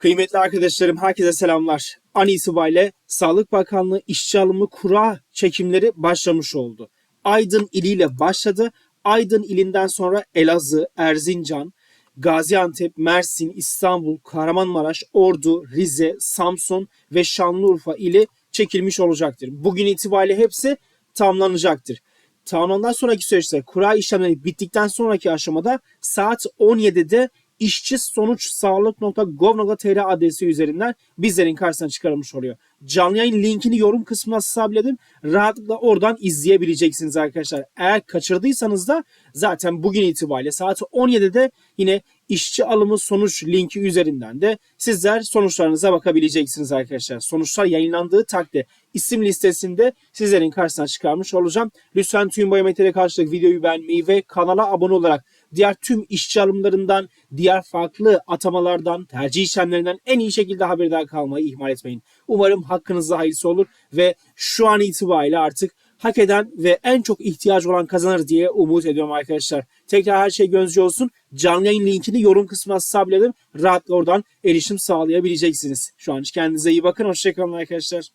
Kıymetli arkadaşlarım herkese selamlar. An itibariyle Sağlık Bakanlığı işçi alımı kura çekimleri başlamış oldu. Aydın iliyle başladı. Aydın ilinden sonra Elazığ, Erzincan, Gaziantep, Mersin, İstanbul, Kahramanmaraş, Ordu, Rize, Samsun ve Şanlıurfa ili çekilmiş olacaktır. Bugün itibariyle hepsi tamamlanacaktır. Tamamlandan sonraki süreçte kura işlemleri bittikten sonraki aşamada saat 17'de işçi sonuç sağlık.gov.tr adresi üzerinden bizlerin karşısına çıkarılmış oluyor. Canlı yayın linkini yorum kısmına sabitledim. Rahatlıkla oradan izleyebileceksiniz arkadaşlar. Eğer kaçırdıysanız da zaten bugün itibariyle saat 17'de yine işçi alımı sonuç linki üzerinden de sizler sonuçlarınıza bakabileceksiniz arkadaşlar. Sonuçlar yayınlandığı takdirde isim listesinde sizlerin karşısına çıkarmış olacağım. Lütfen tüm bayometriye karşılık videoyu beğenmeyi ve kanala abone olarak diğer tüm işçi alımlarından, diğer farklı atamalardan, tercih işlemlerinden en iyi şekilde haberdar kalmayı ihmal etmeyin. Umarım hakkınızda hayırlısı olur ve şu an itibariyle artık hak eden ve en çok ihtiyacı olan kazanır diye umut ediyorum arkadaşlar. Tekrar her şey gönlünüzce olsun. Canlı yayın linkini yorum kısmına sabitledim. Rahatla oradan erişim sağlayabileceksiniz. Şu an kendinize iyi bakın. Hoşçakalın arkadaşlar.